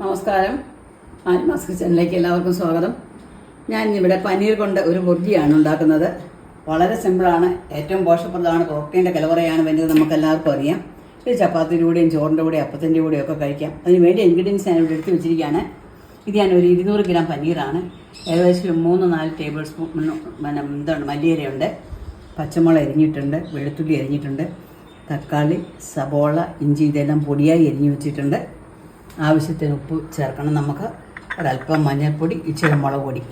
നമസ്കാരം. ആൻമാസ് കിച്ചണിലേക്ക് എല്ലാവർക്കും സ്വാഗതം. ഞാൻ ഇവിടെ പനീർ കൊണ്ട് ഒരു ബുർജിയാണ് ഉണ്ടാക്കുന്നത്. വളരെ സിമ്പിളാണ് ഏറ്റവും പോഷപ്രദമാണ് പ്രോട്ടീന്റെ കലവറയാണ് വേണ്ടത് നമുക്ക് എല്ലാവർക്കും അറിയാം. ഇത് ചപ്പാത്തിന്റെ കൂടെയും ചോറിന്റെ കൂടെയും അപ്പത്തിന്റെ കൂടെയും ഒക്കെ കഴിക്കാം. അതിന് വേണ്ടി ഇൻഗ്രീഡിയൻസ് ഞാൻ ഇവിടെ എടുത്ത് വെച്ചിരിക്കുകയാണ്. ഇത് ഞാൻ ഒരു ഇരുന്നൂറ് ഗ്രാം പനീറാണ്. ഏകദേശം മൂന്ന് നാല് ടേബിൾ സ്പൂൺ പിന്നെ എന്താണ് മല്ലിയിലയുണ്ട്. പച്ചമുളക് എരിഞ്ഞിട്ടുണ്ട് വെളുത്തുള്ളി എരിഞ്ഞിട്ടുണ്ട് തക്കാളി സബോള ഇഞ്ചി ഇതെല്ലാം പൊടിയായി എരിഞ്ഞു വെച്ചിട്ടുണ്ട്. ആവശ്യത്തിന് ഉപ്പ് ചേർക്കണം. നമുക്ക് ഒരല്പം മഞ്ഞൾപ്പൊടി ഇച്ചിരി മുളക് പൊടി.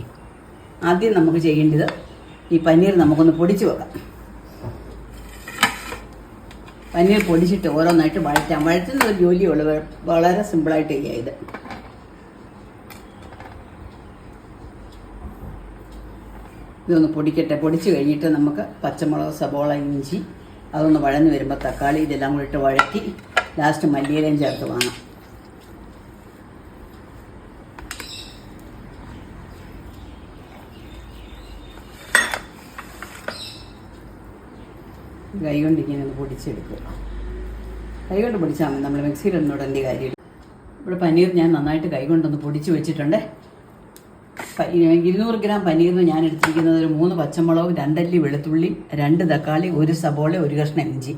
ആദ്യം നമുക്ക് ചെയ്യേണ്ടത് ഈ പനീർ നമുക്കൊന്ന് പൊടിച്ച് വെക്കാം. പനീർ പൊടിച്ചിട്ട് ഓരോന്നായിട്ട് വഴറ്റാം. വഴറ്റുന്ന ഒരു ജോലിയുള്ളൂ വളരെ സിമ്പിളായിട്ട് ചെയ്യാം ഇത്. ഇതൊന്ന് പൊടിക്കട്ടെ. പൊടിച്ച് കഴിഞ്ഞിട്ട് നമുക്ക് പച്ചമുളക് സബോള ഇഞ്ചി അതൊന്ന് വഴന്ന് വരുമ്പോൾ തക്കാളി ഇതെല്ലാം കൂടി ഇട്ട് വഴറ്റി ലാസ്റ്റ് മല്ലിയിലയും ചേർത്ത് വാങ്ങാം. കൈ കൊണ്ട് ഇങ്ങനെ പൊടിച്ചെടുക്കുക. കൈ കൊണ്ട് പൊടിച്ചാൽ മതി. നമ്മൾ മിക്സിയിലൊന്നും ഇടേണ്ട കാര്യമില്ല. ഇവിടെ പനീർ ഞാൻ നന്നായിട്ട് കൈ കൊണ്ടൊന്ന് പൊടിച്ച് വെച്ചിട്ടുണ്ട്. ഇരുന്നൂറ് ഗ്രാം പനീറിന് ഞാൻ എടുത്തിരിക്കുന്നത് ഒരു മൂന്ന് പച്ചമുളക് രണ്ടല്ലി വെളുത്തുള്ളി രണ്ട് തക്കാളി ഒരു സബോള ഒരു കഷ്ണം ഇഞ്ചി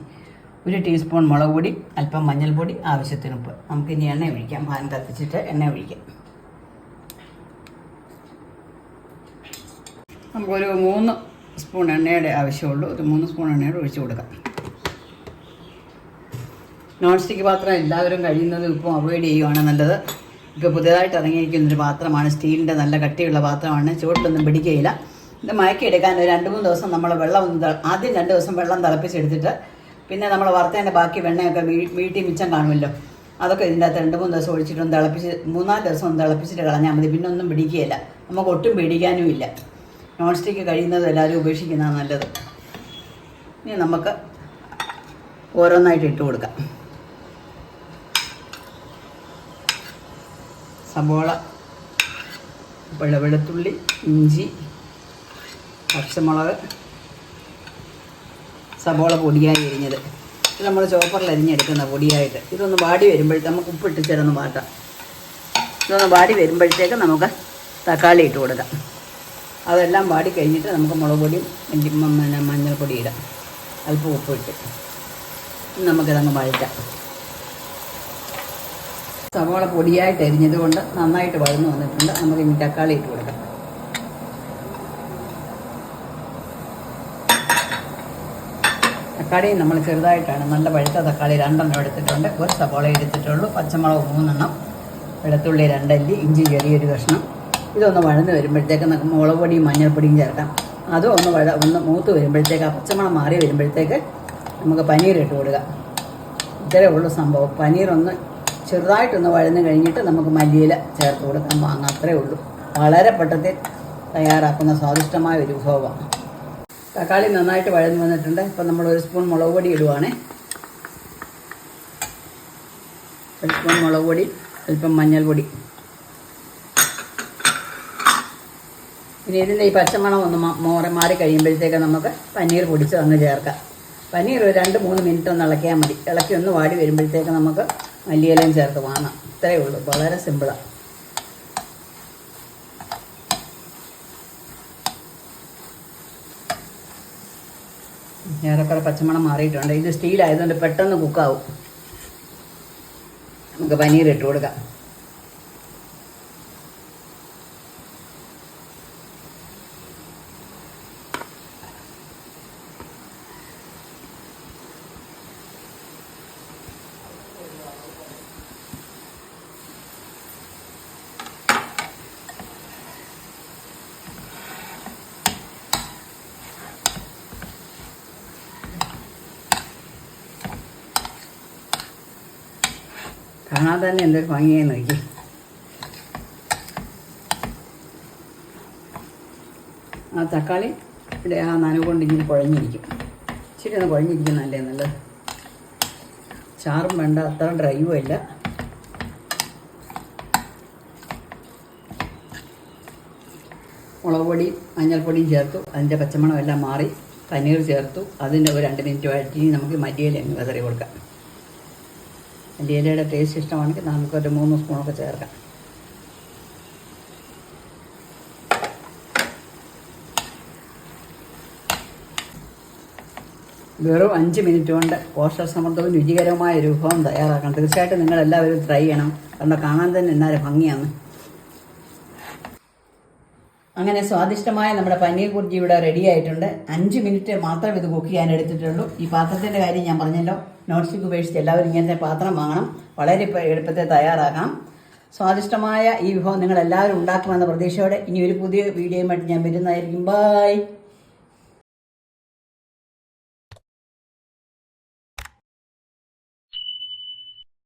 ഒരു ടീസ്പൂൺ മുളക് പൊടി അല്പം മഞ്ഞൾപ്പൊടി ആവശ്യത്തിന് ഉപ്പ്. നമുക്ക് ഇനി എണ്ണ ഒഴിക്കാം. പാൻ കത്തിച്ചിട്ട് എണ്ണ ഒഴിക്കാം. നമുക്കൊരു മൂന്ന് സ്പൂൺ എണ്ണയുടെ ആവശ്യമുള്ളൂ. ഒരു മൂന്ന് സ്പൂൺ എണ്ണയുടെ ഒഴിച്ചു കൊടുക്കാം. നോൺ സ്റ്റിക്ക് പാത്രം എല്ലാവരും കഴിയുന്നതും ഇപ്പം അവോയ്ഡ് ചെയ്യുകയാണ് നല്ലത്. ഇപ്പോൾ പുതിയതായിട്ട് ഇറങ്ങിയിരിക്കുന്നൊരു പാത്രമാണ്. സ്റ്റീലിന്റെ നല്ല കട്ടിയുള്ള പാത്രമാണ്. ചുവട്ടിലൊന്നും പിടിക്കുകയില്ല. ഇത് മയക്കിയെടുക്കാൻ രണ്ട് മൂന്ന് ദിവസം നമ്മൾ വെള്ളം ഒന്ന് ആദ്യം രണ്ട് ദിവസം വെള്ളം തിളപ്പിച്ചെടുത്തിട്ട് പിന്നെ നമ്മൾ വറുത്തേന്റെ ബാക്കി വെണ്ണയൊക്കെ വീട്ടിൽ മിച്ചം കാണുമല്ലോ. അതൊക്കെ ഇതിന്റെ അകത്ത് രണ്ട് മൂന്ന് ദിവസം ഒഴിച്ചിട്ടൊന്ന് തിളപ്പിച്ച് മൂന്നാൽ ദിവസം ഒന്ന് തിളപ്പിച്ചിട്ട് കളഞ്ഞാൽ മതി. പിന്നെ ഒന്നും പിടിക്കുകയില്ല. നമുക്ക് ഒട്ടും പേടിക്കാനും ഇല്ല. നോൺ സ്റ്റിക്ക് കഴിയുന്നത് എല്ലാവരും ഉപേക്ഷിക്കുന്നതാണ് നല്ലത്. ഇനി നമുക്ക് ഓരോന്നായിട്ട് ഇട്ട് കൊടുക്കാം. സബോള വെളുത്തുള്ളി ഇഞ്ചി പച്ചമുളക് സബോള പൊടിയായി എരിഞ്ഞത്. ഇത് നമ്മൾ ചോപ്പറിൽ അരിഞ്ഞെടുക്കുന്ന പൊടിയായിട്ട്. ഇതൊന്ന് വാടി വരുമ്പോഴത്തേക്ക് നമുക്ക് ഉപ്പിട്ട് ചേർന്ന് മാറ്റാം ഇതൊന്ന് വാടി വരുമ്പോഴത്തേക്ക് നമുക്ക് തക്കാളി ഇട്ട് കൊടുക്കാം. അതെല്ലാം വാടി കഴിഞ്ഞിട്ട് നമുക്ക് മുളക് പൊടിയും പിന്നെ മഞ്ഞൾപ്പൊടി ഇടാം. അല്പം ഉപ്പ് ഇട്ട് നമുക്കിതങ്ങ് വഴറ്റാം. സവാള പൊടിയായിട്ട് എരിഞ്ഞത് കൊണ്ട് നന്നായിട്ട് വഴന്നു വന്നിട്ടുണ്ട്. നമുക്ക് ഇനി തക്കാളി ഇട്ട് കൊടുക്കാം. തക്കാളി നമ്മൾ ചെറുതായിട്ടാണ് നല്ല പഴുത്ത തക്കാളി രണ്ടെണ്ണം എടുത്തിട്ടുണ്ട്. ഒരു സവാള എടുത്തിട്ടുള്ളൂ. പച്ചമുളക് മൂന്നെണ്ണം. വെളുത്തുള്ളി രണ്ടല്ലി. ഇഞ്ചി ചെറിയൊരു കഷ്ണം. ഇതൊന്ന് വഴന്ന് വരുമ്പോഴത്തേക്ക് നമുക്ക് മുളക് പൊടിയും മഞ്ഞൾപ്പൊടിയും ചേർക്കാം. അതും ഒന്ന് വഴ ഒന്ന് മൂത്ത് വരുമ്പോഴത്തേക്ക് ആ പച്ചമണം മാറി വരുമ്പോഴത്തേക്ക് നമുക്ക് പനീർ ഇട്ട് കൊടുക്കാം. ഇത്രയേ ഉള്ളൂ സംഭവം. പനീറൊന്ന് ചെറുതായിട്ടൊന്ന് വഴന്ന് കഴിഞ്ഞിട്ട് നമുക്ക് മല്ലിയില ചേർത്ത് കൊടുക്കാൻ വാങ്ങാം. അത്രേ ഉള്ളൂ. വളരെ പെട്ടത്തിൽ തയ്യാറാക്കുന്ന സ്വാദിഷ്ടമായ ഒരു വിഭവമാണ്. തക്കാളി നന്നായിട്ട് വഴന്ന് വന്നിട്ടുണ്ട്. ഇപ്പം നമ്മൾ ഒരു സ്പൂൺ മുളക് പൊടി ഇടുവാണേ. ഒരു സ്പൂൺ മുളക് പൊടി അല്പം മഞ്ഞൾപ്പൊടി. ഇനി ഇതിന്റെ ഈ പച്ചമണം ഒന്ന് മോറ മോറി കഴിയുമ്പോഴത്തേക്ക് നമുക്ക് പനീർ പൊടിച്ച് അങ്ങ് ചേർക്കാം. പനീർ ഒരു രണ്ട് മൂന്ന് മിനിറ്റ് ഒന്ന് ഇളക്കിയാൽ മതി. ഇളക്കി ഒന്ന് വാടി വരുമ്പോഴത്തേക്ക് നമുക്ക് മല്ലിയിലയും ചേർത്ത് വാങ്ങാം. ഇത്രയേ ഉള്ളൂ. വളരെ സിമ്പിളാണ് ഏറെക്കുറെ പച്ചമണം മാറിയിട്ടുണ്ട്. ഇത് സ്റ്റീൽ ആയതുകൊണ്ട് പെട്ടെന്ന് കുക്കാവും. നമുക്ക് പനീർ ഇട്ട് കൊടുക്കാം. കാണാൻ തന്നെ എന്തൊരു ഭംഗിയായി നോക്കി. ആ തക്കാളി ഇവിടെ ആ നനവ് കൊണ്ട് ഇങ്ങനെ കുഴഞ്ഞിരിക്കും. ഇച്ചിരി ഒന്ന് കുഴഞ്ഞിരിക്കും നല്ലേ ചാറും വേണ്ട അത്ര ഡ്രൈവും അല്ല. മുളക് പൊടി മഞ്ഞൾപ്പൊടിയും ചേർത്തു. അതിന്റെ പച്ചമണം എല്ലാം മാറി. പനീർ ചേർത്തു. അതിന്റെ ഒരു രണ്ട് മിനിറ്റ് വഴറ്റി നമുക്ക് മല്ലിയില വിതറി കൊടുക്കാം. മല്ലിയിലയുടെ ടേസ്റ്റ് ഇഷ്ടമാണെങ്കിൽ നമുക്കൊരു മൂന്ന് സ്പൂണൊക്കെ ചേർക്കാം. വെറും അഞ്ച് മിനിറ്റ് കൊണ്ട് പോഷകസമൃദ്ധവും രുചികരവുമായ ഒരു വിഭവം തയ്യാറാക്കണം. തീർച്ചയായിട്ടും നിങ്ങളെല്ലാവരും ട്രൈ ചെയ്യണം. കാരണം കാണാൻ തന്നെ എന്നാലും ഭംഗിയാണ്. അങ്ങനെ സ്വാദിഷ്ടമായ നമ്മുടെ പനീർ കുർജി ഇവിടെ റെഡി ആയിട്ടുണ്ട്. അഞ്ച് മിനിറ്റ് മാത്രം ഇത് കുക്ക് ചെയ്യാൻ എടുത്തിട്ടുള്ളൂ. ഈ പാത്രത്തിന്റെ കാര്യം ഞാൻ പറഞ്ഞല്ലോ. നോൺ സ്റ്റിക്ക് ഉപേക്ഷിച്ച് എല്ലാവരും ഇങ്ങനത്തെ പാത്രം വാങ്ങണം. വളരെ എളുപ്പത്തെ തയ്യാറാക്കണം സ്വാദിഷ്ടമായ ഈ വിഭവം നിങ്ങൾ എല്ലാവരും ഉണ്ടാക്കുമെന്ന പ്രതീക്ഷയോടെ ഇനി ഒരു പുതിയ വീഡിയോയുമായിട്ട് ഞാൻ വരുന്നതായിരിക്കും. ബൈ